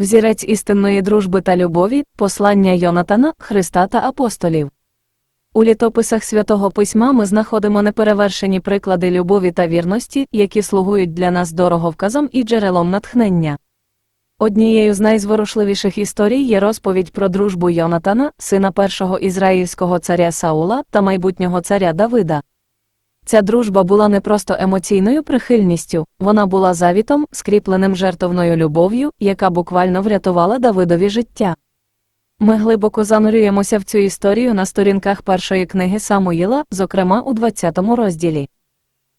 Взірець істинної дружби та любові, послання Йонатана, Христа та апостолів. У літописах святого письма ми знаходимо неперевершені приклади любові та вірності, які слугують для нас дороговказом і джерелом натхнення. Однією з найзворушливіших історій є розповідь про дружбу Йонатана, сина першого ізраїльського царя Саула та майбутнього царя Давида. Ця дружба була не просто емоційною прихильністю, вона була завітом, скріпленим жертовною любов'ю, яка буквально врятувала Давидові життя. Ми глибоко занурюємося в цю історію на сторінках першої книги Самуїла, зокрема у 20 розділі.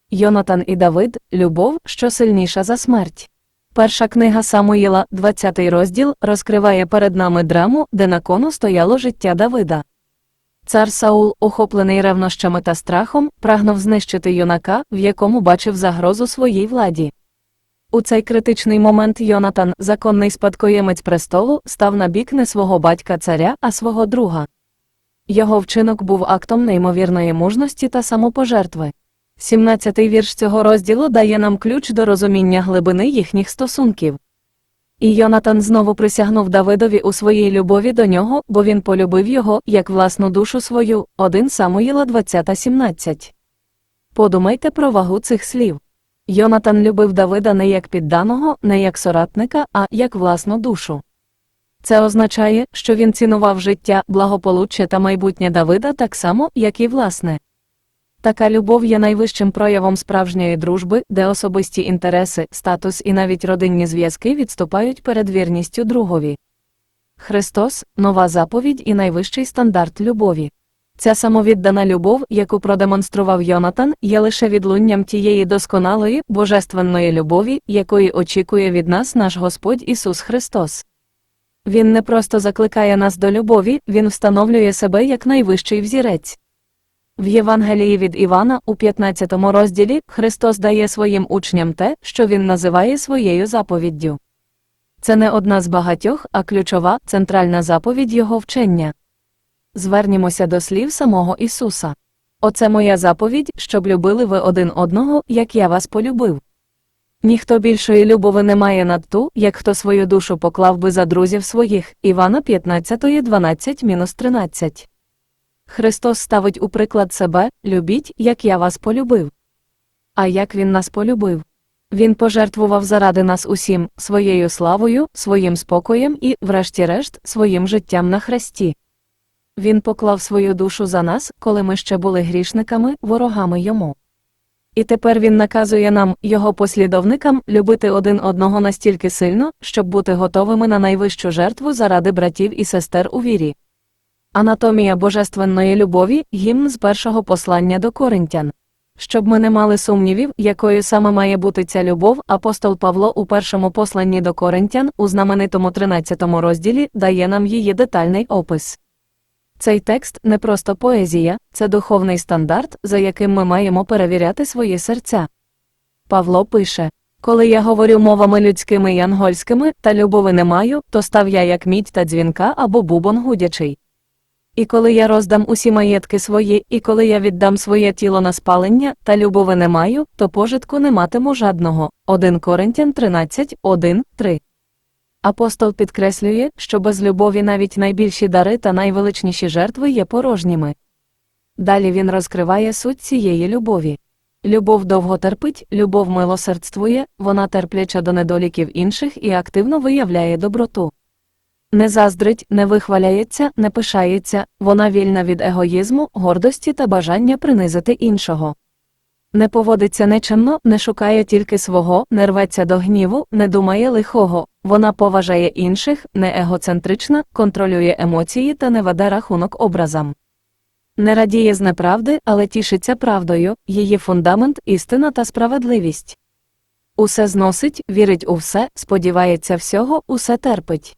Йонатан і Давид Любов, що сильніша за смерть. Перша книга Самуїла, 20 розділ, розкриває перед нами драму, де на кону стояло життя Давида. Цар Саул, охоплений ревнощами та страхом, прагнув знищити юнака, в якому бачив загрозу своїй владі. У цей критичний момент Йонатан, законний спадкоємець престолу, став на бік не свого батька царя, а свого друга. Його вчинок був актом неймовірної мужності та самопожертви. 17-й вірш цього розділу дає нам ключ до розуміння глибини їхніх стосунків. І Йонатан знову присягнув Давидові у своїй любові до нього, бо він полюбив його, як власну душу свою, 1 Самуїла 20.17. Подумайте про вагу цих слів. Йонатан любив Давида не як підданого, не як соратника, а як власну душу. Це означає, що він цінував життя, благополуччя та майбутнє Давида так само, як і власне. Така любов є найвищим проявом справжньої дружби, де особисті інтереси, статус і навіть родинні зв'язки відступають перед вірністю другові. Христос нова заповідь і найвищий стандарт любові. Ця самовіддана любов, яку продемонстрував Йонатан, є лише відлунням тієї досконалої, божественної любові, якої очікує від нас наш Господь Ісус Христос. Він не просто закликає нас до любові, Він встановлює себе як найвищий взірець. В Євангелії від Івана у 15 розділі Христос дає своїм учням те, що Він називає своєю заповіддю. Це не одна з багатьох, а ключова, центральна заповідь Його вчення. Звернімося до слів самого Ісуса. Оце моя заповідь, щоб любили ви один одного, як я вас полюбив. Ніхто більшої любови не має над ту, як хто свою душу поклав би за друзів своїх. Івана 15, 12-13. Христос ставить у приклад себе любіть, як я вас полюбив. А як Він нас полюбив? Він пожертвував заради нас усім своєю славою, своїм спокоєм і, врешті-решт, своїм життям на хресті. Він поклав свою душу за нас, коли ми ще були грішниками, ворогами йому. І тепер він наказує нам, його послідовникам, любити один одного настільки сильно, щоб бути готовими на найвищу жертву заради братів і сестер у вірі. Анатомія божественної любові гімн з першого послання до коринтян. Щоб ми не мали сумнівів, якою саме має бути ця любов, апостол Павло у першому посланні до коринтян у знаменитому 13 розділі дає нам її детальний опис. Цей текст не просто поезія, це духовний стандарт, за яким ми маємо перевіряти свої серця. Павло пише Коли я говорю мовами людськими і ангольськими, та любови не маю, то став я як мідь та дзвінка або бубон гудячий. І коли я роздам усі маєтки свої, і коли я віддам своє тіло на спалення, та любови не маю, то пожитку не матиму жадного. 1 Коринтян 13, 1, 3. Апостол підкреслює, що без любові навіть найбільші дари та найвеличніші жертви є порожніми. Далі він розкриває суть цієї любові. Любов довго терпить, любов милосердствує, вона терпляча до недоліків інших і активно виявляє доброту. Не заздрить, не вихваляється, не пишається, вона вільна від егоїзму, гордості та бажання принизити іншого. Не поводиться нечемно, не шукає тільки свого, не рветься до гніву, не думає лихого, вона поважає інших, не егоцентрична, контролює емоції та не веде рахунок образам. Не радіє з неправди, але тішиться правдою, її фундамент істина та справедливість. Усе зносить, вірить у все, сподівається всього, усе терпить.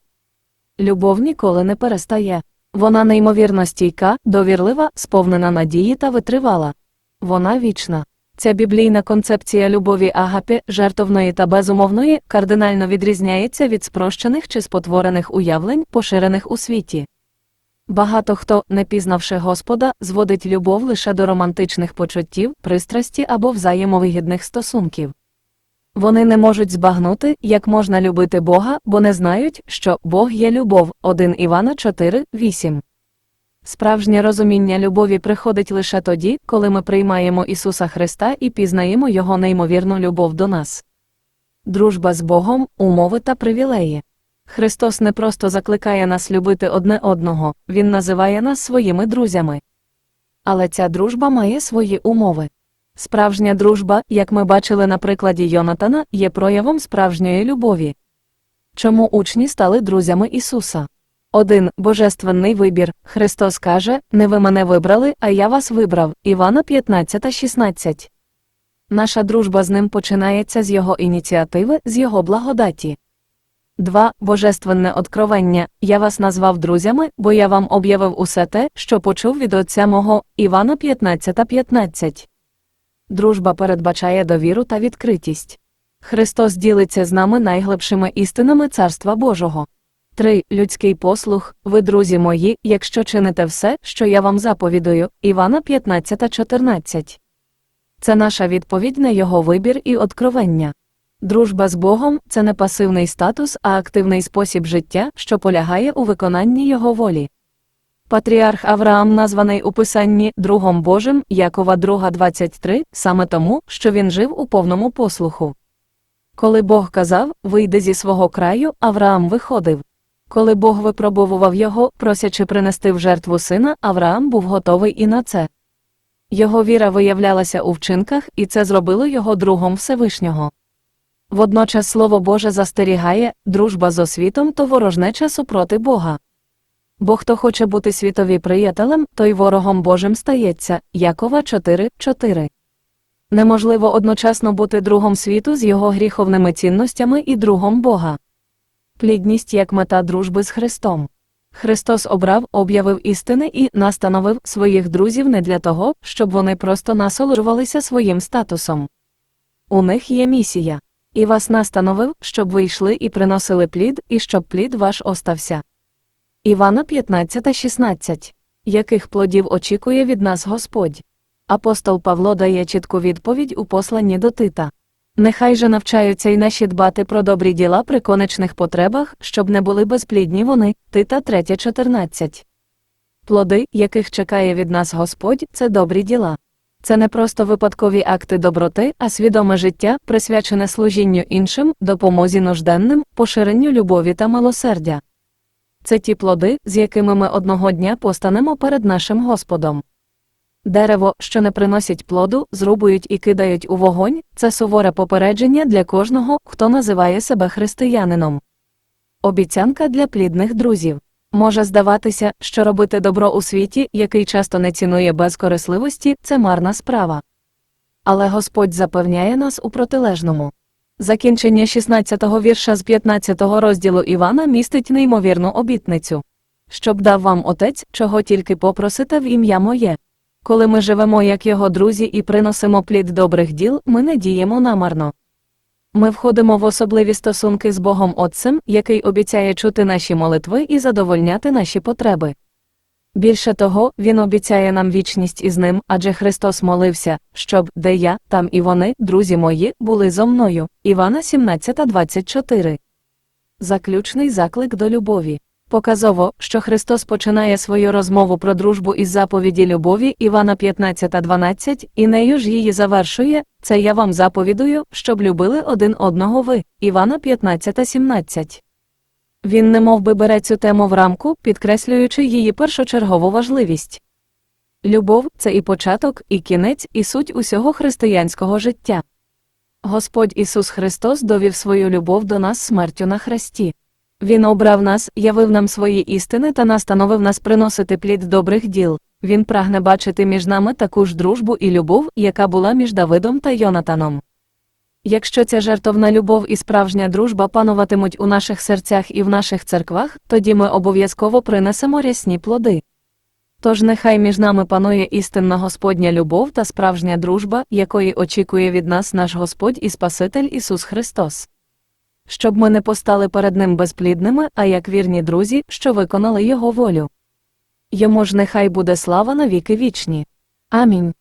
Любов ніколи не перестає. Вона неймовірно стійка, довірлива, сповнена надії та витривала. Вона вічна. Ця біблійна концепція любові агапі, жертовної та безумовної, кардинально відрізняється від спрощених чи спотворених уявлень, поширених у світі. Багато хто, не пізнавши Господа, зводить любов лише до романтичних почуттів, пристрасті або взаємовигідних стосунків. Вони не можуть збагнути, як можна любити Бога, бо не знають, що Бог є любов. 1 Івана 4, 8. Справжнє розуміння любові приходить лише тоді, коли ми приймаємо Ісуса Христа і пізнаємо Його неймовірну любов до нас. Дружба з Богом, умови та привілеї. Христос не просто закликає нас любити одне одного, Він називає нас своїми друзями. Але ця дружба має свої умови. Справжня дружба, як ми бачили на прикладі Йонатана, є проявом справжньої любові. Чому учні стали друзями Ісуса? 1. Божественний вибір. Христос каже: Не ви мене вибрали, а я вас вибрав. Івана 15.16. Наша дружба з ним починається з його ініціативи, з його благодаті. 2. Божественне откровення. Я вас назвав друзями, бо я вам об'явив усе те, що почув від Отця мого. Івана 15.15. Дружба передбачає довіру та відкритість. Христос ділиться з нами найглибшими істинами Царства Божого. 3. Людський послух. Ви, друзі мої, якщо чините все, що я вам заповідую. Івана 15.14. Це наша відповідь на його вибір і откровення. Дружба з Богом це не пасивний статус, а активний спосіб життя, що полягає у виконанні його волі. Патріарх Авраам названий у Писанні другом Божим Якова 2.23, саме тому, що він жив у повному послуху. Коли Бог казав Вийди зі свого краю, Авраам виходив. Коли Бог випробовував його, просячи принести в жертву сина, Авраам був готовий і на це. Його віра виявлялася у вчинках, і це зробило його другом Всевишнього. Водночас Слово Боже застерігає дружба з освітом то ворожнеча супроти Бога. Бо хто хоче бути світові приятелем, той ворогом Божим стається. Якова 4.4. Неможливо одночасно бути другом світу з його гріховними цінностями і другом Бога. Плідність як мета дружби з Христом. Христос обрав, об'явив істини і настановив своїх друзів не для того, щоб вони просто насолоджувалися своїм статусом. У них є місія. І вас настановив, щоб ви йшли і приносили плід, і щоб плід ваш остався. Івана 15.16. Яких плодів очікує від нас Господь? Апостол Павло дає чітку відповідь у посланні до Тита. Нехай же навчаються й наші дбати про добрі діла при конечних потребах, щоб не були безплідні вони. Тита 3.14. Плоди, яких чекає від нас Господь, це добрі діла. Це не просто випадкові акти доброти, а свідоме життя, присвячене служінню іншим, допомозі нужденним, поширенню любові та милосердя. Це ті плоди, з якими ми одного дня постанемо перед нашим Господом. Дерево, що не приносить плоду, зрубують і кидають у вогонь, це суворе попередження для кожного, хто називає себе християнином. Обіцянка для плідних друзів. Може здаватися, що робити добро у світі, який часто не цінує безкорисливості, це марна справа. Але Господь запевняє нас у протилежному. Закінчення 16-го вірша з 15-го розділу Івана містить неймовірну обітницю. Щоб дав вам отець, чого тільки попросите в ім'я моє. Коли ми живемо як його друзі і приносимо плід добрих діл, ми не діємо намарно. Ми входимо в особливі стосунки з Богом Отцем, який обіцяє чути наші молитви і задовольняти наші потреби. Більше того, Він обіцяє нам вічність із ним, адже Христос молився, щоб де я, там і вони, друзі мої, були зо мною. Івана 17.24. Заключний заклик до любові. Показово, що Христос починає свою розмову про дружбу із заповіді любові Івана 15.12, і нею ж її завершує Це я вам заповідую, щоб любили один одного ви. Івана 15.17. Він немов би бере цю тему в рамку, підкреслюючи її першочергову важливість. Любов це і початок, і кінець, і суть усього християнського життя. Господь Ісус Христос довів свою любов до нас смертю на хресті. Він обрав нас, явив нам свої істини та настановив нас приносити плід добрих діл. Він прагне бачити між нами таку ж дружбу і любов, яка була між Давидом та Йонатаном. Якщо ця жертовна любов і справжня дружба пануватимуть у наших серцях і в наших церквах, тоді ми обов'язково принесемо рясні плоди. Тож нехай між нами панує істинна Господня любов та справжня дружба, якої очікує від нас наш Господь і Спаситель Ісус Христос. Щоб ми не постали перед Ним безплідними, а як вірні друзі, що виконали Його волю. Йому ж нехай буде слава на віки вічні. Амінь.